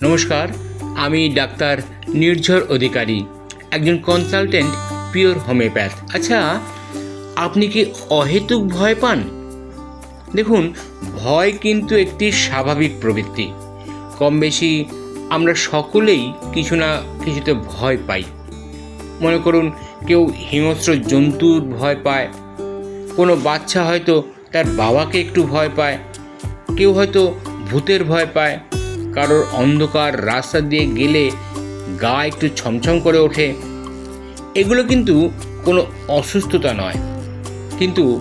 নমস্কার, আমি ডাক্তার নির্ঝর অধিকারী, একজন কনসালটেন্ট পিওর হোমিওপ্যাথ আচ্ছা আপনি কি অহেতুক ভয় পান? দেখুন, ভয় কিন্তু একটি স্বাভাবিক প্রবৃত্তি। কম বেশি আমরা সকলেই কিছু না কিছুতে ভয় পাই। মনে করুন, কেউ হিংস্র জন্তুর ভয় পায়, কোনো বাচ্চা হয়তো তার বাবাকে একটু ভয় পায়, কেউ হয়তো ভূতের ভয় পায় কারোর অন্ধকার রাস্তা দিয়ে গেলে গা একটু ছমছম করে ওঠে। এগুলো কিন্তু কোনো অসুস্থতা নয়। কিন্তু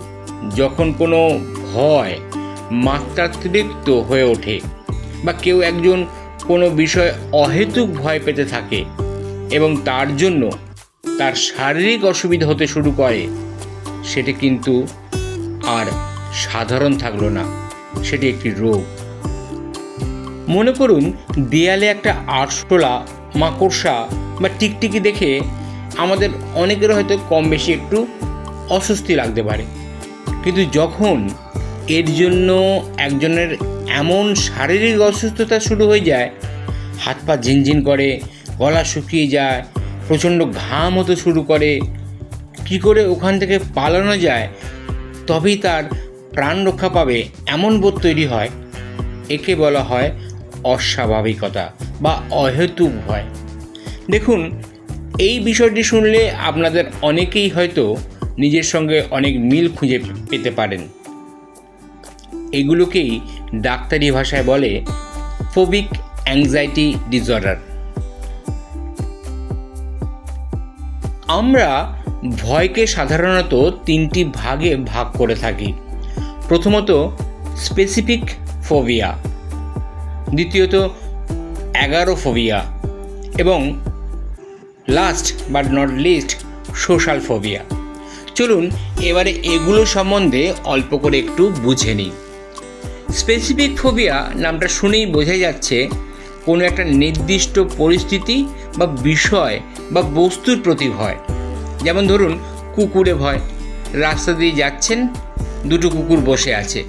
যখন কোনো ভয় মাত্রাতিরিক্ত হয়ে ওঠে বা কেউ একজন কোনো বিষয়ে অহেতুক ভয় পেতে থাকে এবং তার জন্য তার শারীরিক অসুবিধা হতে শুরু করে, সেটি কিন্তু আর সাধারণ থাকল না। সেটি একটি রোগ। মনে করুন দেয়ালে একটা আরশোলা, মাকড়সা বা টিকটিকি দেখে আমাদের অনেকের হয়তো কম বেশি একটু অস্বস্তি লাগতে পারে। কিন্তু যখন এর জন্য একজনের এমন শারীরিক অসুস্থতা শুরু হয়ে যায়, হাত পা ঝিনঝিন করে, গলা শুকিয়ে যায়, প্রচণ্ড ঘাম হতে শুরু করে, কি করে ওখান থেকে পালানো যায়, তবেই তার প্রাণ রক্ষা পাবে এমন বোধ তৈরি হয়। একে বলা হয় অস্বাভাবিকতা বা অহেতুক ভয়। দেখুন, এই বিষয়টি শুনলে আপনাদের অনেকেই হয়তো নিজের সঙ্গে অনেক মিল খুঁজে পেতে পারেন। এগুলোকেই ডাক্তারি ভাষায় বলে ফোবিক অ্যাংজাইটি ডিসঅর্ডার আমরা ভয়কে সাধারণত তিনটি ভাগে ভাগ করে থাকি। প্রথমত স্পেসিফিক ফোবিয়া দ্বিতীয়ত অ্যাগারোফোবিয়া এবং last but not least social phobia চলুন, এবারে এগুলো সম্বন্ধে অল্প করে একটু বুঝে নিই। স্পেসিফিক ফোবিয়া নামটা শুনেই বোঝা যাচ্ছে কোনো একটা নির্দিষ্ট পরিস্থিতি বা বিষয় বা বস্তুর প্রতি ভয়। যেমন ধরুন, কুকুরে ভয়, রাস্তা দিয়ে যাচ্ছেন, দুটো কুকুর বসে আছে।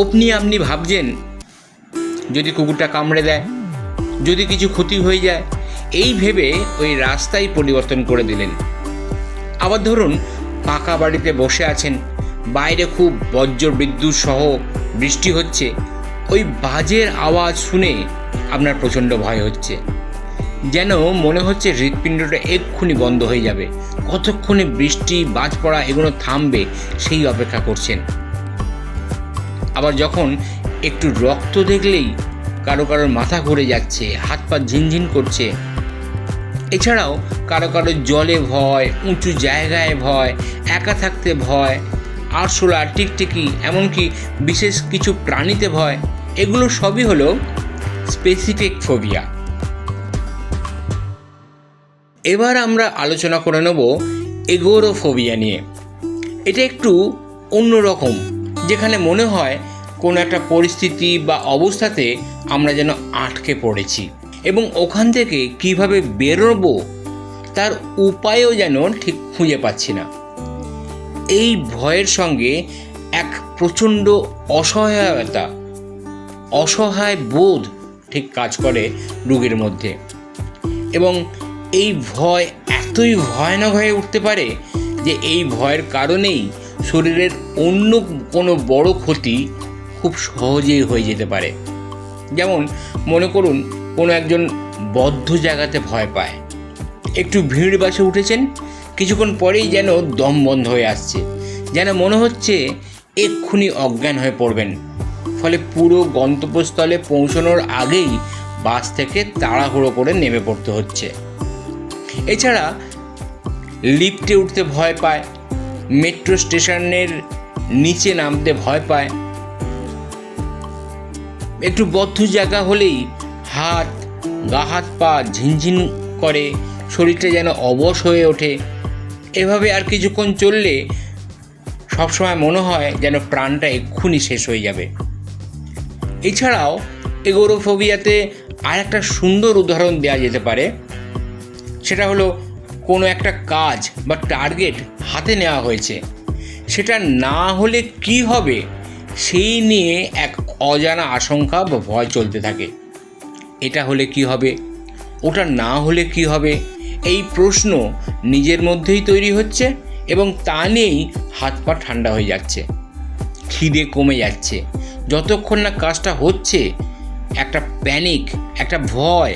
আপনি আপনি ভাবছেন যদি কুকুরটা কামড়ে দেয়, যদি কিছু ক্ষতি হয়ে যায়, এই ভেবে ওই রাস্তাই পরিবর্তন করে দিলেন। আবার ধরুন, পাকা বাড়িতে বসে আছেন, বাইরে খুব বজ্র বিদ্যুৎ সহ বৃষ্টি হচ্ছে, ওই বাজের আওয়াজ শুনে আপনার প্রচণ্ড ভয় হচ্ছে। যেন মনে হচ্ছে হৃৎপিণ্ডটা এক্ষুনি বন্ধ হয়ে যাবে, কতক্ষণে বৃষ্টি, বাজ পড়া এগুলো থামবে, সেই অপেক্ষা করছেন। আবার যখন একটু রক্ত দেখলেই কারও কারোর মাথা ঘুরে যাচ্ছে, হাত পা ঝিনঝিন করছে। এছাড়াও কারও কারও জলে ভয়, উঁচু জায়গায় ভয়, একা থাকতে ভয়, আরশোলা, টিকটিকি, এমনকি বিশেষ কিছু প্রাণীতে ভয়, এগুলো সবই হলো স্পেসিফিক ফোবিয়া এবার আমরা আলোচনা করে নেব এগোরোফোবিয়া নিয়ে। এটা একটু অন্যরকম, যেখানে মনে হয় কোনো একটা পরিস্থিতি বা অবস্থাতে আমরা যেন আটকে পড়েছি এবং ওখান থেকে কীভাবে বেরোবো তার উপায়ও যেন ঠিক খুঁজে পাচ্ছি না। এই ভয়ের সঙ্গে এক প্রচণ্ড অসহায়তা, অসহায় বোধ ঠিক কাজ করে রোগীর মধ্যে। এবং এই ভয় এতই ভয়ানক হয়ে উঠতে পারে যে এই ভয়ের কারণেই শরীরের অন্য কোনো বড় ক্ষতি খুব সহজেই হয়ে যেতে পারে। যেমন, মনে করুন, কোনো একজন বদ্ধ জায়গাতে ভয় পায়। একটু ভিড় বাসে উঠেছেন, কিছুক্ষণ পরেই যেন দম বন্ধ হয়ে আসছে। যেন মনে হচ্ছে এক্ষুনি অজ্ঞান হয়ে পড়বেন। ফলে পুরো গন্তব্যস্থলে পৌঁছানোর আগেই বাস থেকে তাড়াহুড়ো করে নেমে পড়তে হচ্ছে। এছাড়া, লিফটে উঠতে ভয় পায়, মেট্রো স্টেশনের নিচে নামতে ভয় পায় একটু বদ্ধ জায়গা হলেই হাত, গা, হাত পা ঝিনঝিন করে, শরীরটা যেন অবশ হয়ে ওঠে। এভাবে আর কিছুক্ষণ চললে সবসময় মনে হয় যেন প্রাণটা এক্ষুনি শেষ হয়ে যাবে। এছাড়াও এগোরোফোবিয়াতে আর একটা সুন্দর উদাহরণ দেওয়া যেতে পারে। সেটা হলো কোনো একটা কাজ বা টার্গেট হাতে নেওয়া হয়েছে। সেটা না হলে কি হবে? সেই নিয়ে এক অজানা আশঙ্কা বা ভয় চলতে থাকে। এটা হলে কি হবে? ওটা না হলে কি হবে? এই প্রশ্ন নিজের মধ্যেই তৈরি হচ্ছে এবং তা নিয়েই হাত পা ঠান্ডা হয়ে যাচ্ছে। খিদে কমে যাচ্ছে। যতক্ষণ না কাজটা হচ্ছে, একটা প্যানিক একটা ভয়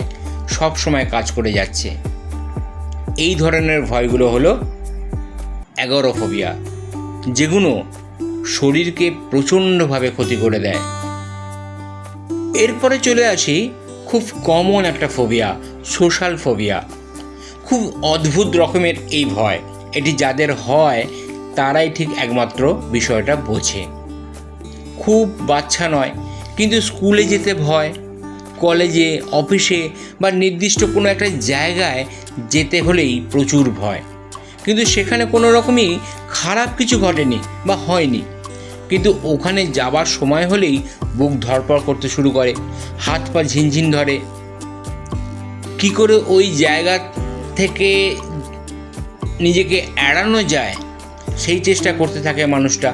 সব সময় কাজ করে যাচ্ছে। এই ধরনের ভয়গুলো হলো এগারো অ্যাগোরোফোবিয়া যেগুলো শরীরকে প্রচণ্ডভাবে ক্ষতি করে দেয়। এরপরে চলে আসি খুব কমন একটা ফোবিয়া সোশ্যাল ফোবিয়া খুব অদ্ভুত রকমের এই ভয়। এটি যাদের হয়, তারাই ঠিক একমাত্র বিষয়টা বোঝে। খুব বাচ্চা নয়, কিন্তু স্কুলে যেতে ভয় কলেজে অফিসে বা নির্দিষ্ট কোনো একটা জায়গায় যেতে হলেই প্রচুর ভয়। কিন্তু সেখানে কোনো রকমই খারাপ কিছু ঘটেনি বা হয়নি। কিন্তু ওখানে যাবার সময় হলেই বুক ধরপড় করতে শুরু করে, হাত পা ঝিনঝিন ধরে। কি করে ওই জায়গা থেকে নিজেকে এড়ানো যায়, সেই চেষ্টা করতে থাকে মানুষটা।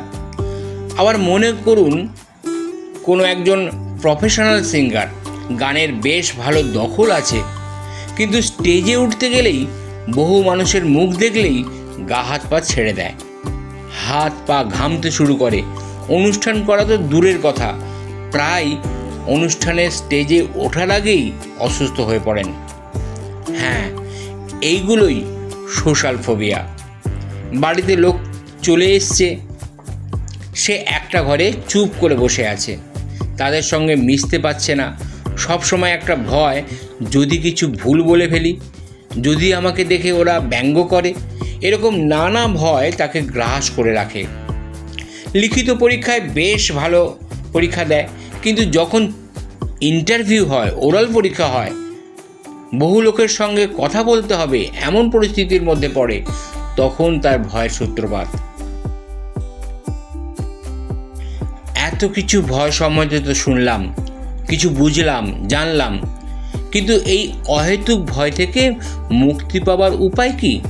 আবার মনে করুন, কোনো একজন প্রফেশনাল সিঙ্গার গানের বেশ ভালো দখল আছে, কিন্তু স্টেজে উঠতে গেলেই বহু মানুষের মুখ দেখলেই গা হাত পা ছেড়ে দেয়। হাত পা ঘামতে শুরু করে অনুষ্ঠান করা তো দূরের কথা। প্রায় অনুষ্ঠানের স্টেজে ওঠার আগেই অসুস্থ হয়ে পড়েন। হ্যাঁ এইগুলোই সোশ্যাল ফোবিয়া বাড়িতে লোক চলে এসছে। সে একটা ঘরে চুপ করে বসে আছে। তাদের সঙ্গে মিশতে পারছে না। সব সময় একটা ভয়, যদি কিছু ভুল বলে ফেলি, যদি আমাকে দেখে ওরা ব্যঙ্গ করে, এরকম নানা ভয় তাকে গ্রাস করে রাখে। লিখিত পরীক্ষায় বেশ ভালো পরীক্ষা দেয়। কিন্তু যখন ইন্টারভিউ হয় ওরাল পরীক্ষা হয়, বহু লোকের সঙ্গে কথা বলতে হবে, এমন পরিস্থিতির মধ্যে পড়ে, তখন তার ভয়ের সূত্রপাত। এত কিছু ভয় সম্বন্ধে তো শুনলাম, কিছু বুঝলাম, জানলাম, কিন্তু এই অহেতুক ভয় থেকে মুক্তি পাওয়ার উপায় কি?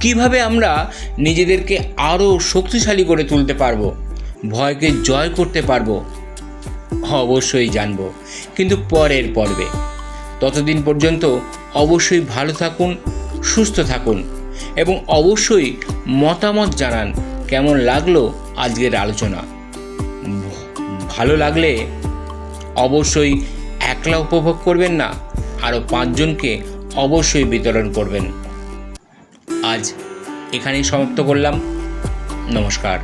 কীভাবে আমরা নিজেদেরকে আরও শক্তিশালী করে তুলতে পারব, ভয়কে জয় করতে পারব, অবশ্যই জানব। কিন্তু পরের পর্বে। ততদিন পর্যন্ত অবশ্যই ভালো থাকুন, সুস্থ থাকুন এবং অবশ্যই মতামত জানান কেমন লাগল আজকের আলোচনা। ভালো লাগলে অবশ্যই একলা উপভোগ করবেন না আরও পাঁচজনকে অবশ্যই বিতরণ করবেন। আজ এখানেই সমাপ্ত করলাম। নমস্কার।